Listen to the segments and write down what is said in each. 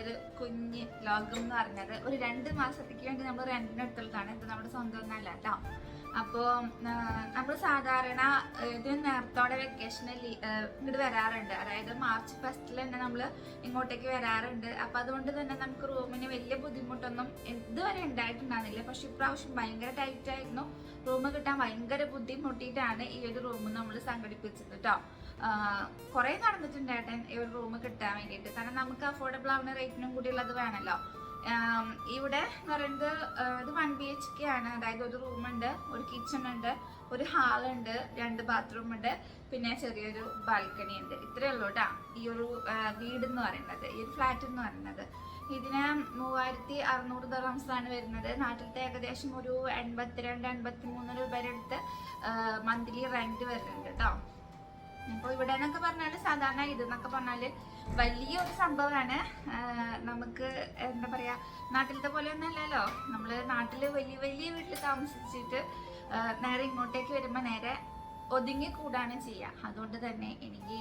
ഒരു കുഞ്ഞ് ലോകം എന്ന് പറഞ്ഞത്. ഒരു രണ്ട് മാസത്തേക്ക് വേണ്ടി നമ്മൾ റെന്റിന് എടുത്തുള്ളതാണ്. ഇത് നമ്മുടെ സ്വന്തം ഒന്നല്ല കേട്ടോ അപ്പോൾ നമ്മൾ സാധാരണ ഇത് നേരത്തോടെ വെക്കേഷൻ ഇങ്ങോട്ട് വരാറുണ്ട്. അതായത് മാർച്ച് ഫസ്റ്റിൽ തന്നെ നമ്മൾ ഇങ്ങോട്ടേക്ക് വരാറുണ്ട്. അപ്പം അതുകൊണ്ട് തന്നെ നമുക്ക് റൂമിന് വലിയ ബുദ്ധിമുട്ടൊന്നും ഇതുവരെ ഉണ്ടായിട്ടുണ്ടായിരുന്നില്ല പക്ഷെ ഇപ്രാവശ്യം ഭയങ്കര ടൈറ്റ് ആയിരുന്നു. റൂം കിട്ടാൻ ഭയങ്കര ബുദ്ധിമുട്ടിയിട്ടാണ് ഈ ഒരു റൂം നമ്മൾ സംഘടിപ്പിച്ചത് കേട്ടോ കുറേ നടന്നിട്ടുണ്ട് ഏട്ടൻ ഈ ഒരു റൂം കിട്ടാൻ വേണ്ടിയിട്ട്. കാരണം നമുക്ക് അഫോർഡബിൾ ആവുന്ന റേറ്റിനും കൂടി ഉള്ളത് വേണമല്ലോ ഇവിടെ എന്ന് പറയുന്നത് ഇത് വൺ ബി എച്ച് കെ ആണ്. അതായത് ഒരു റൂമുണ്ട് ഒരു കിച്ചൺ ഉണ്ട് ഒരു ഹാളുണ്ട് രണ്ട് ബാത്റൂം ഉണ്ട് പിന്നെ ചെറിയൊരു ബാൽക്കണി ഉണ്ട്. ഇത്രയേ ഉള്ളൂ കേട്ടോ ഈ ഒരു വീട് എന്ന് പറയുന്നത് ഈ ഒരു ഫ്ലാറ്റ് എന്ന് പറയുന്നത്. ഇതിന് മൂവായിരത്തി അറുന്നൂറ് ദറംസാണ് വരുന്നത്. നാട്ടിലത്തെ ഏകദേശം ഒരു എൺപത്തിരണ്ട് എൺപത്തി മൂന്ന് രൂപയുടെ അടുത്ത് മന്ത്ലി റെന്റ് വരുന്നുണ്ട് കേട്ടോ അപ്പോൾ ഇവിടെ എന്നൊക്കെ പറഞ്ഞാൽ സാധാരണ ഇത് എന്നൊക്കെ പറഞ്ഞാൽ വലിയൊരു സംഭവമാണ്. നമുക്ക് എന്താ പറയാ നാട്ടിലത്തെ പോലെ ഒന്നും അല്ലല്ലോ. നമ്മൾ നാട്ടിൽ വലിയ വലിയ വീട്ടിൽ താമസിച്ചിട്ട് നേരെ ഇങ്ങോട്ടേക്ക് വരുമ്പോൾ നേരെ ഒതുങ്ങി കൂടാണ് ചെയ്യുക അതുകൊണ്ട് തന്നെ എനിക്ക്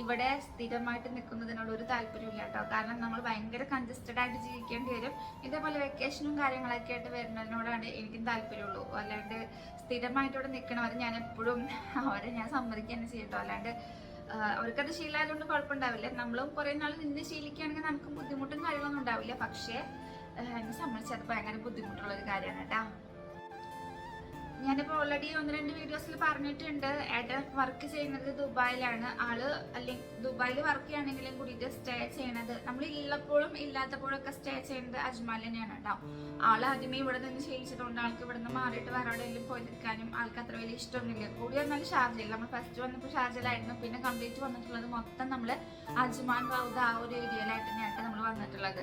ഇവിടെ സ്ഥിരമായിട്ട് നിൽക്കുന്നതിനോട് ഒരു താല്പര്യമില്ല കേട്ടോ. കാരണം നമ്മൾ ഭയങ്കര കൺജസ്റ്റഡ് ആയിട്ട് ജീവിക്കേണ്ടി വരും. ഇതേപോലെ വെക്കേഷനും കാര്യങ്ങളൊക്കെ ആയിട്ട് വരുന്നതിനോടാണ് എനിക്കും താല്പര്യമുള്ളൂ. അല്ലാണ്ട് സ്ഥിരമായിട്ട് ഇവിടെ നിൽക്കണവരെ ഞാൻ എപ്പോഴും അവരെ ഞാൻ സമ്മതിക്കുക തന്നെ ചെയ്യട്ടോ അല്ലാണ്ട് അവർക്കത് ശീലമായതുകൊണ്ട് കുഴപ്പമുണ്ടാവില്ല. നമ്മളും കുറേ നാൾ നിന്ന് ശീലിക്കുകയാണെങ്കിൽ നമുക്ക് ബുദ്ധിമുട്ടും കാര്യങ്ങളൊന്നും ഉണ്ടാവില്ല. പക്ഷേ എന്നെ സംബന്ധിച്ച് അത് ഭയങ്കര ബുദ്ധിമുട്ടുള്ള ഒരു കാര്യമാണ് കേട്ടോ. ഞാനിപ്പോൾ ഓൾറെഡി ഒന്ന് രണ്ട് വീഡിയോസിൽ പറഞ്ഞിട്ടുണ്ട്. ഏട്ടൻ വർക്ക് ചെയ്യുന്നത് ദുബായിലാണ്. ആൾ അല്ലെങ്കിൽ ദുബായിൽ വർക്ക് ചെയ്യുകയാണെങ്കിലും കൂടിയിട്ട് സ്റ്റേ ചെയ്യണത്. നമ്മൾ ഉള്ളപ്പോഴും ഇല്ലാത്തപ്പോഴൊക്കെ സ്റ്റേ ചെയ്യുന്നത് അജ്മാൽ തന്നെയാണ് കേട്ടോ ആൾ ആദ്യമേ ഇവിടെ നിന്ന് ശീലിച്ചതുകൊണ്ട് ആൾക്ക് ഇവിടെ നിന്ന് മാറിയിട്ട് വേറെ എവിടെയെങ്കിലും പോയി നിൽക്കാനും ആൾക്ക് അത്ര വലിയ ഇഷ്ടമൊന്നുമില്ല. കൂടി വന്നാൽ ഷാർജയിൽ നമ്മൾ ഫസ്റ്റ് വന്നപ്പോൾ ഷാർജയിലായിരുന്നു. പിന്നെ കംപ്ലീറ്റ് വന്നിട്ടുള്ളത് മൊത്തം നമ്മൾ അജ്മാൻ റൗദ ആ ഒരു ഏരിയയിലായിട്ട് തന്നെയാണ് നമ്മൾ വന്നിട്ടുള്ളത്.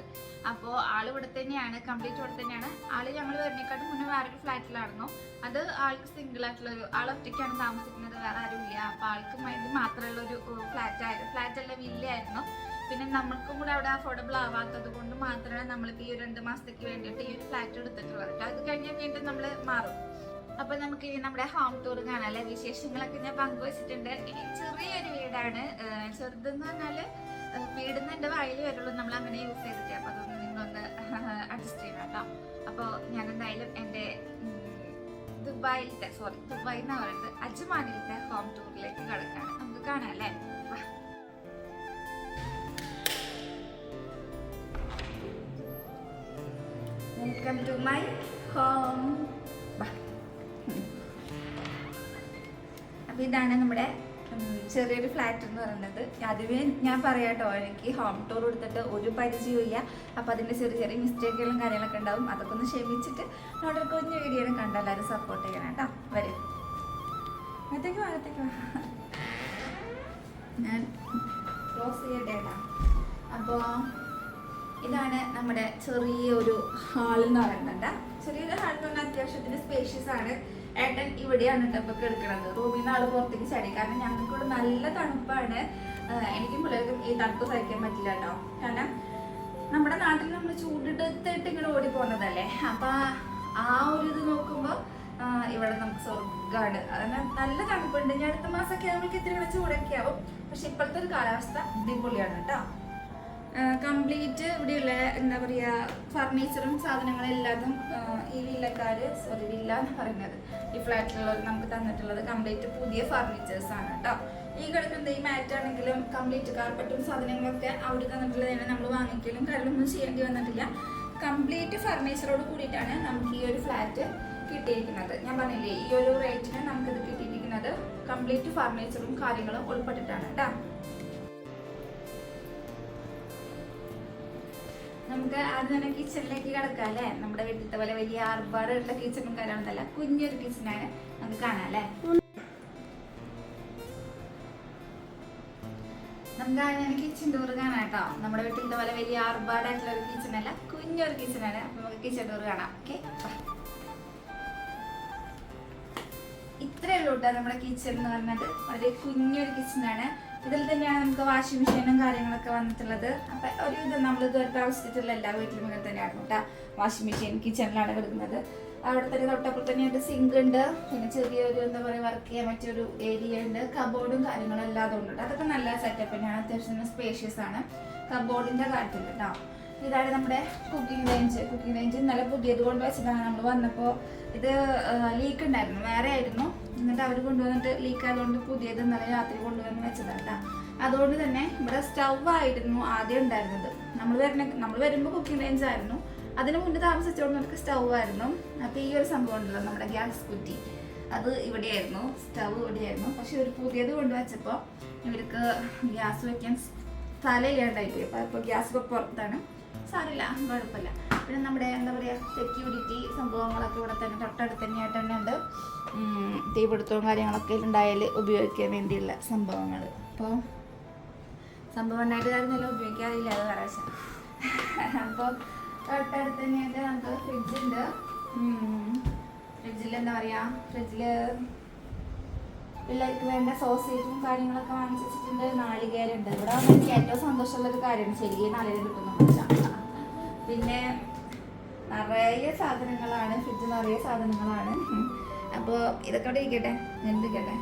അപ്പോൾ ആൾ ഇവിടെ തന്നെയാണ് കംപ്ലീറ്റ് ഇവിടെ തന്നെയാണ്. ആൾ ഞങ്ങൾ വരുന്നേക്കാട്ടും മുന്നേ വേറൊരു ഫ്ലാറ്റിലായിരുന്നു അത് ആൾക്ക് സിംഗിൾ ആയിട്ടുള്ള ഒരു ആൾ ഒറ്റയ്ക്കാണ് താമസിക്കുന്നത് വേറെ ആരും ഇല്ല അപ്പൊ ആൾക്ക് വേണ്ടി മാത്രമുള്ള ഒരു ഫ്ലാറ്റ് ആയിരുന്നു ഫ്ലാറ്റ് അല്ല വില്ല ആയിരുന്നു പിന്നെ നമ്മൾക്കും കൂടെ അവിടെ അഫോർഡബിൾ ആവാത്തത് കൊണ്ട് മാത്രമാണ് നമ്മളിപ്പോൾ ഈ രണ്ട് മാസത്തേക്ക് വേണ്ടിയിട്ട് ഈ ഒരു ഫ്ലാറ്റ് എടുത്തിട്ടുള്ളത് കേട്ടോ? അത് കഴിഞ്ഞാൽ വീണ്ടും നമ്മൾ മാറും. അപ്പൊ നമുക്ക് ഇനി നമ്മുടെ ഹോം ടൂർ കാണാം അല്ലെ? വിശേഷങ്ങളൊക്കെ ഞാൻ പങ്കുവച്ചിട്ടുണ്ട്. ചെറിയൊരു വീടാണ്. ചെറുതെന്ന് പറഞ്ഞാൽ ഏഹ് വീടിന്ന് എന്റെ വായിൽ വരുള്ളൂ. നമ്മൾ അങ്ങനെ യൂസ് ചെയ്തിട്ട്. അപ്പൊ അതൊന്ന് നിങ്ങളൊന്ന് അഡ്ജസ്റ്റ് ചെയ്യണം കേട്ടോ. അപ്പോൾ ഞാൻ എന്തായാലും എന്റെ ഉം, ദുബായിലത്തെ സോറി ദുബായ് എന്ന് പറയുന്നത് അജ്മാനിലത്തെ ഹോം ടൂറിലേക്ക് കിടക്കാണ്. നമുക്ക് കാണാം അല്ലേ. വെൽക്കം ടു മൈ ഹോം അപ്പൊ ഇതാണ് നമ്മുടെ ചെറിയൊരു ഫ്ലാറ്റ് എന്ന് പറയുന്നത്. അതുവേ ഞാൻ പറയാട്ടോ എനിക്ക് ഹോം ടൂർ കൊടുത്തിട്ട് ഒരു പരിചയവും ഇല്ല അപ്പൊ അതിന്റെ ചെറിയ ചെറിയ മിസ്റ്റേക്കുകളും കാര്യങ്ങളൊക്കെ ഉണ്ടാവും. അതൊക്കെ ഒന്ന് ക്ഷമിച്ചിട്ട് നമ്മുടെ കുഞ്ഞു വീഡിയോ കണ്ട എല്ലാവരും സപ്പോർട്ട് ചെയ്യണം കേട്ടോ വരും. അകത്തേക്ക് അകത്തേക്ക് ഞാൻ ക്ലോസ് ചെയ്യട്ടെ അപ്പോൾ ഇതാണ് നമ്മുടെ ചെറിയൊരു ഹാൾ എന്ന് പറയുന്നത് ചെറിയൊരു ഹാൾ എന്ന് പറഞ്ഞാൽ അത്യാവശ്യത്തിന് സ്പേഷ്യസ് ആണ്. ഏട്ടൻ ഇവിടെയാണ് ഇപ്പൊ കിടക്കുന്നത് റൂമിൽ നിന്ന് ആൾ പുറത്തേക്ക് ചടി. കാരണം ഞങ്ങൾക്ക് ഇവിടെ നല്ല തണുപ്പാണ്. എനിക്ക് പിള്ളേർക്കും ഈ തണുപ്പ് സഹിക്കാൻ പറ്റില്ല കേട്ടോ കാരണം നമ്മുടെ നാട്ടിൽ നമ്മൾ ചൂടെടുത്തിട്ട് ഇങ്ങനെ ഓടി പോകുന്നതല്ലേ? അപ്പൊ ആ ഒരു ഇത് നോക്കുമ്പോ ഇവിടെ നമുക്ക് സ്വർഗാണ്. അതിന് നല്ല തണുപ്പുണ്ട്. ഇനി അടുത്ത മാസമൊക്കെ നമുക്ക് ഇത്തിരി ചൂടൊക്കെ ആവും. പക്ഷെ ഇപ്പോഴത്തെ ഒരു കാലാവസ്ഥ അടിപൊളിയാണ് കേട്ടോ കംപ്ലീറ്റ് ഇവിടെയുള്ള എന്താ പറയുക ഫർണിച്ചറും സാധനങ്ങളും എല്ലാതും ഈ വില്ലക്കാർ സോറി വില്ല എന്ന് പറയുന്നത് ഈ ഫ്ലാറ്റിലുള്ള നമുക്ക് തന്നിട്ടുള്ളത് കംപ്ലീറ്റ് പുതിയ ഫർണിച്ചേഴ്സ് ആണ് കേട്ടോ ഈ കിടക്കുന്ന ഈ മാറ്റ് ആണെങ്കിലും കംപ്ലീറ്റ് കാർപ്പറ്റും സാധനങ്ങളൊക്കെ അവർ തന്നിട്ടുള്ളത് നമ്മൾ വാങ്ങിക്കലും കാര്യങ്ങളൊന്നും ചെയ്യേണ്ടി വന്നിട്ടില്ല. കംപ്ലീറ്റ് ഫർണിച്ചറോട് കൂടിയിട്ടാണ് നമുക്ക് ഈ ഒരു ഫ്ലാറ്റ് കിട്ടിയിരിക്കുന്നത്. ഞാൻ പറഞ്ഞില്ലേ ഈ ഒരു റേറ്റിന് നമുക്കിത് കിട്ടിയിരിക്കുന്നത് കംപ്ലീറ്റ് ഫർണിച്ചറും കാര്യങ്ങളും ഉൾപ്പെട്ടിട്ടാണ് കേട്ടോ നമുക്ക് ആദ്യം തന്നെ കിച്ചണിലേക്ക് കിടക്കാം അല്ലേ? നമ്മുടെ വീട്ടിലത്തെ പോലെ വലിയ ആർഭാടുള്ള കിച്ചണും കാര്യമൊന്നുമല്ല കുഞ്ഞൊരു കിച്ചണാണ് നമുക്ക് കാണാം അല്ലേ? നമുക്ക് ആദ്യം തന്നെ കിച്ചൺ ടൂർ കാണാം കേട്ടോ. നമ്മുടെ വീട്ടിലത്തെ പോലെ വലിയ ആർഭാടായിട്ടുള്ള ഒരു കിച്ചണല്ല കുഞ്ഞൊരു കിച്ചണാണ് അപ്പൊ നമുക്ക് കിച്ചൺ ടൂർ കാണാം. ഓക്കെ? ഇത്രയേ ഉള്ളൂ കേട്ടോ നമ്മുടെ കിച്ചൺ എന്ന് പറഞ്ഞത്. വളരെ കുഞ്ഞൊരു കിച്ചണാണ് ഇതിൽ തന്നെയാണ് നമുക്ക് വാഷിംഗ് മെഷീനും കാര്യങ്ങളൊക്കെ വന്നിട്ടുള്ളത്. അപ്പൊ ഒരു ഇത് നമ്മൾ ഇതുവരെ താമസിച്ചിട്ടുള്ള എല്ലാ വീട്ടിലും ഇങ്ങനെ തന്നെയാണ് കേട്ടോ വാഷിംഗ് മെഷീൻ കിച്ചണിലാണ് കിടക്കുന്നത്. അവിടെ തന്നെ തൊട്ടപ്പുറത്ത് തന്നെയായിട്ട് സിങ്ക് ഉണ്ട്. പിന്നെ ചെറിയൊരു എന്താ പറയുക വർക്ക് ചെയ്യാൻ പറ്റിയൊരു ഏരിയ ഉണ്ട്. കബോർഡും കാര്യങ്ങളും എല്ലാം അതുകൊണ്ട് അതൊക്കെ നല്ല സെറ്റപ്പ് തന്നെയാണ്. അത്യാവശ്യം സ്പേഷ്യസ് ആണ്. കബോർഡിന്റെ കാര്യത്തിൽ കേട്ടോ ഇതാണ് നമ്മുടെ കുക്കിംഗ് റേഞ്ച് കുക്കിംഗ് റേഞ്ച് ഇന്നലെ പുതിയത് കൊണ്ട് വെച്ചതാണ്. നമ്മൾ വന്നപ്പോൾ ഇത് ലീക്ക് ഉണ്ടായിരുന്നു. വേറെ ആയിരുന്നു. എന്നിട്ട് അവർ കൊണ്ടുവന്നിട്ട് ലീക്ക് ആയതുകൊണ്ട് പുതിയത് ഇന്നലെ രാത്രി കൊണ്ടുവന്ന് വെച്ചതാണ് കേട്ടോ അതുകൊണ്ട് തന്നെ ഇവിടെ സ്റ്റവ് ആയിരുന്നു ആദ്യം ഉണ്ടായിരുന്നത്. നമ്മൾ വരുന്ന നമ്മൾ വരുമ്പോൾ കുക്കിംഗ് റേഞ്ച് ആയിരുന്നു. അതിന് മുന്നേ താമസിച്ചുകൊണ്ട് നമുക്ക് സ്റ്റൗ ആയിരുന്നു. അപ്പോൾ ഈ ഒരു സംഭവം ഉണ്ടല്ലോ നമ്മുടെ ഗ്യാസ് കുറ്റി. അത് ഇവിടെയായിരുന്നു. സ്റ്റൗ ഇവിടെയായിരുന്നു. പക്ഷെ ഒരു പുതിയത് കൊണ്ടുവച്ചപ്പോൾ ഇവർക്ക് ഗ്യാസ് വെക്കാൻ സ്ഥലമില്ലാണ്ടായിട്ട് അപ്പോൾ ഇപ്പോൾ ഗ്യാസ് പുറത്താണ്. സാരില്ല കുഴപ്പമില്ല. പിന്നെ നമ്മുടെ എന്താ പറയുക സെക്യൂരിറ്റി സംഭവങ്ങളൊക്കെ ഇവിടെ തന്നെ തൊട്ടടുത്ത് തന്നെയായിട്ട് തന്നെ ഉണ്ട്. തീപിടുത്തവും കാര്യങ്ങളൊക്കെ ഉണ്ടായാൽ ഉപയോഗിക്കാൻ വേണ്ടിയുള്ള സംഭവങ്ങൾ. അപ്പോൾ സംഭവം ഉണ്ടായിട്ട് കാര്യമൊന്നുമില്ല ഉപയോഗിക്കാറില്ല അത് പ്രാവശ്യം അപ്പോൾ തൊട്ടടുത്ത് തന്നെയായിട്ട് നമുക്ക് ഫ്രിഡ്ജുണ്ട് ഫ്രിഡ്ജിൽ എന്താ പറയുക ഫ്രിഡ്ജിൽ പിള്ളേർക്ക് വേണ്ട സോസേജും കാര്യങ്ങളൊക്കെ വാങ്ങിച്ചിട്ടുണ്ട് നാളികേരുണ്ട് ഇവിടെ എനിക്ക് ഏറ്റവും സന്തോഷമുള്ള ഒരു കാര്യമാണ് ശരിക്കും നാളികേരം കിട്ടുന്നു പിന്നെ നിറയെ സാധനങ്ങളാണ് ഫ്രിഡ്ജ് നിറയെ സാധനങ്ങളാണ്. അപ്പോൾ ഇതൊക്കെ അവിടെ ഇരിക്കട്ടെ എന്തിരിക്കട്ടെ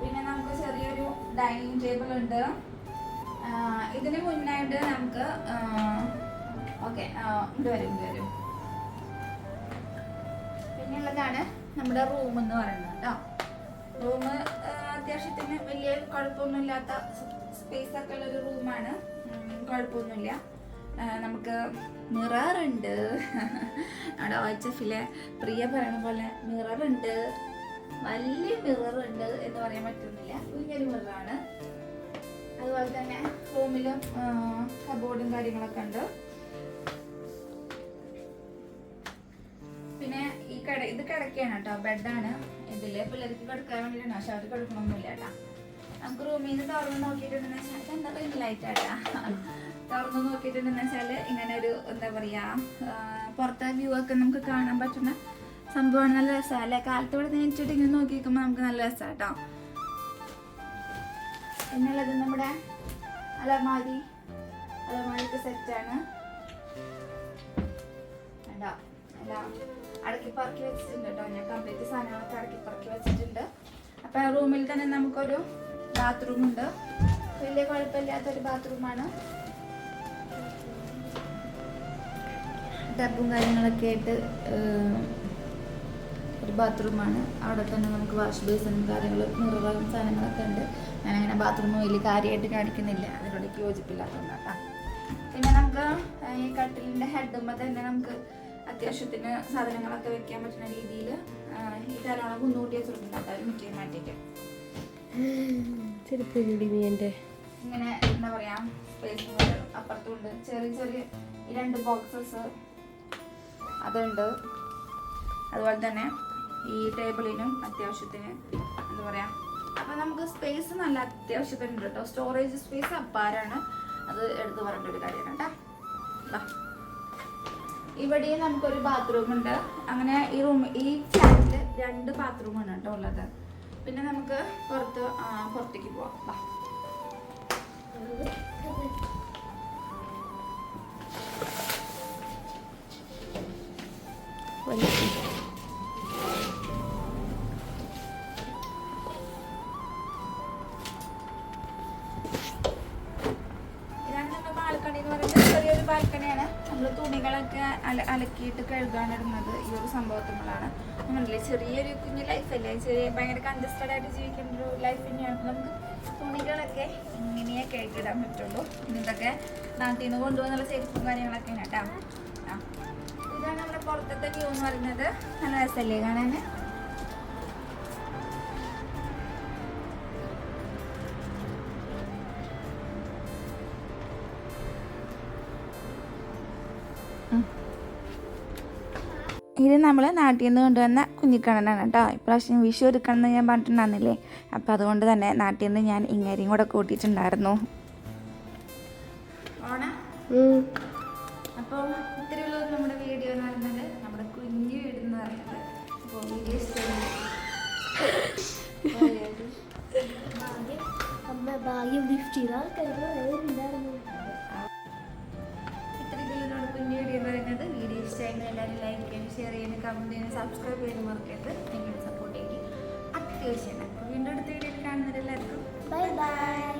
പിന്നെ നമുക്ക് ചെറിയൊരു ഡൈനിങ് ടേബിൾ ഉണ്ട്. ഇതിന് മുന്നായിട്ട് നമുക്ക് ഓക്കെ ഇത് വരും ഇത് വരും. പിന്നെയുള്ളതാണ് നമ്മുടെ റൂം എന്ന് പറയുന്നത് കേട്ടോ. റൂം അത്യാവശ്യത്തിന് വലിയ കുഴപ്പമൊന്നുമില്ലാത്ത സ്പേസ് ഒക്കെ ഉള്ള ഒരു റൂമാണ്. കുഴപ്പമൊന്നുമില്ല. നമുക്ക് മിറർ ഉണ്ട് നമ്മുടെ വാച്ച് ഫിലെ പ്രിയ പറയണ പോലെ മിറർ ഉണ്ട് വലിയ മിറർ ഉണ്ട് എന്ന് പറയാൻ പറ്റുന്നില്ല. കുഞ്ഞൊരു മിററാണ്. അതുപോലെ തന്നെ റൂമിലും കബോർഡും കാര്യങ്ങളൊക്കെ ഉണ്ട്. പിന്നെ ഈ കട ഇത് കിടക്കുകയാണ് കേട്ടോ. ബെഡാണ്. ഇതിൽ പിള്ളേർക്ക് കിടക്കാൻ വേണ്ടിയിട്ടാണ്. പക്ഷെ അവർക്ക് കിടക്കണമൊന്നുമില്ല കേട്ടോ. നമുക്ക് റൂമിൽ നിന്ന് തുറന്ന് നോക്കിയിട്ടുണ്ടെന്ന് വെച്ചാൽ എന്താ ലൈറ്റ് ആട്ടാ? തുറന്ന് നോക്കിയിട്ടുണ്ടെന്ന് വെച്ചാൽ ഇങ്ങനെ ഒരു എന്താ പറയാ പുറത്തെ വ്യൂ ഒക്കെ നമുക്ക് കാണാൻ പറ്റുന്ന സംഭവമാണ് നല്ല രസമാണ് അല്ലെ? കാലത്ത് ഇവിടെ നേരിച്ചിട്ട് ഇങ്ങനെ നോക്കി നിൽക്കുമ്പോൾ നമുക്ക് നല്ല രസമാണ് കേട്ടോ എന്നുള്ളത് നമ്മുടെ അലമാരി. അലമാരിക്ക് സെറ്റാണ് എല്ലാം അടക്കി പറക്കി വെച്ചിട്ടുണ്ട് കേട്ടോ ഞാൻ കംപ്ലീറ്റ് സാധനങ്ങളൊക്കെ അടക്കി പറക്കി വെച്ചിട്ടുണ്ട്. അപ്പൊ റൂമിൽ തന്നെ നമുക്കൊരു ബാത്റൂം ഉണ്ട്. വലിയ കുഴപ്പമില്ലാത്തൊരു ബാത്റൂമാണ് ടബും കാര്യങ്ങളൊക്കെ ആയിട്ട് ഒരു ബാത്റൂമാണ്. അവിടെ തന്നെ നമുക്ക് വാഷ് ബേസിനും കാര്യങ്ങളും മിററും സാധനങ്ങളൊക്കെ ഉണ്ട്. ഞാനങ്ങനെ ബാത്റൂം വലിയ കാര്യമായിട്ട് കാണിക്കുന്നില്ല. അതിനോട് എനിക്ക് യോജിപ്പില്ലാത്തതുകൊണ്ടാണ് പിന്നെ നമുക്ക് ഈ കട്ടിലിന്റെ ഹെഡുമ്പോൾ തന്നെ നമുക്ക് അത്യാവശ്യത്തിന് സാധനങ്ങളൊക്കെ വെക്കാൻ പറ്റുന്ന രീതിയിൽ ഈ തലോണം കുന്നുകൂട്ടി വെച്ചിട്ടുണ്ട് അവർ മാറ്റിയിട്ട്. വേണ്ടിയിട്ട് ചെറുപ്പടി നീ എന്റെ ഇങ്ങനെ എന്താ പറയാ സ്പേസ് അപ്പുറത്തുണ്ട് ചെറിയ ചെറിയ ഈ രണ്ട് ബോക്സസ് അതുണ്ട്. അതുപോലെ തന്നെ ഈ ടേബിളിനും അത്യാവശ്യത്തിന് എന്താ പറയാ അപ്പൊ നമുക്ക് സ്പേസ് നല്ല അത്യാവശ്യത്തിന് ഉണ്ട് കേട്ടോ സ്റ്റോറേജ് സ്പേസ് അപ്പാരാണ്. അത് എടുത്തു പറയേണ്ട ഒരു കാര്യമാണ് കേട്ടോ. ഇവിടെയും നമുക്കൊരു ബാത്റൂം ഉണ്ട്. അങ്ങനെ ഈ റൂം ഈ ഫ്ലാറ്റിൽ രണ്ട് ബാത്റൂമാണ് കേട്ടോ ഉള്ളത്. പിന്നെ നമുക്ക് പുറത്ത് പുറത്തേക്ക് പോവാം. വാ ബാൽക്കണി എന്ന് പറയുന്നത് ചെറിയൊരു ബാൽക്കണിയാണ്. നമ്മൾ തുണികളൊക്കെ അല അലക്കിയിട്ട് കഴുകാനിടുന്നത് ഈ ഒരു സംഭവത്തിലാണ് നമ്മളില്ലേ ചെറിയൊരു കുഞ്ഞു ലൈഫല്ലേ ചെറിയ ഭയങ്കര കൺജസ്റ്റഡ് ആയിട്ട് ജീവിക്കുന്ന ഒരു ലൈഫ് തന്നെയാണ്. നമുക്ക് തുണികളൊക്കെ ഇങ്ങനെയേ കഴുകിടാൻ പറ്റുള്ളൂ. ഇതൊക്കെ നാട്ടിൽ നിന്ന് കൊണ്ടുപോകുന്നുള്ള ചെരുപ്പും കാര്യങ്ങളൊക്കെയാണ് കേട്ടോ. ഇതാണ് നമ്മുടെ പുറത്തത്തെ വ്യൂ എന്ന് പറയുന്നത്. നല്ല രസമല്ലേ കാണാൻ ഇത് നമ്മൾ നാട്ടിൽ നിന്ന് കൊണ്ടുവന്ന കുഞ്ഞിക്കണ്ണനാണ് കേട്ടോ. ഇപ്രാവശ്യം വിഷു ഒരുക്കണം എന്ന് ഞാൻ പറഞ്ഞിട്ടുണ്ടായിരുന്നില്ലേ? അപ്പോൾ അതുകൊണ്ട് തന്നെ നാട്ടിൽ നിന്ന് ഞാൻ ഇങ്ങനെയും കൂടെ കൂട്ടിയിട്ടുണ്ടായിരുന്നു. ഓണ വീഡിയോ എന്ന് പറയുന്നത് നമ്മുടെ കുഞ്ഞു വീട് എന്ന് പറയുന്നത് അപ്പോൾ വീഡിയോ അമ്മ ഭാഗ്യം ഗിഫ്റ്റ് ചെയ്ത ആൾക്കാർക്ക് ഉണ്ടായിരുന്നു ഇത്രയുള്ള കുഞ്ഞു വീഡിയോ എന്ന് പറയുന്നത് വീഡിയോ ഇഷ്ടമായിരുന്നു എല്ലാവരും ലൈക്ക് ചെയ്യാനും ഷെയർ ചെയ്യാനും കമന്റ് ചെയ്യാനും സബ്സ്ക്രൈബ് ചെയ്യാനും മറക്കരുത്. നിങ്ങളുടെ സപ്പോർട്ട് എനിക്ക് അത്യാവശ്യമാണ് അപ്പോൾ വീണ്ടും അടുത്ത വീഡിയോയിൽ കാണുന്നവരെല്ലാവർക്കും ബൈ ബൈ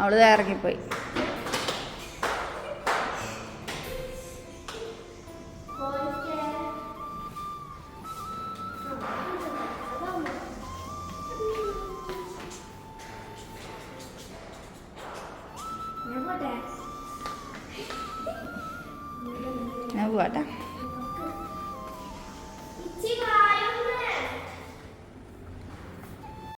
അവൾ ദേ ഇറങ്ങിപ്പോയി.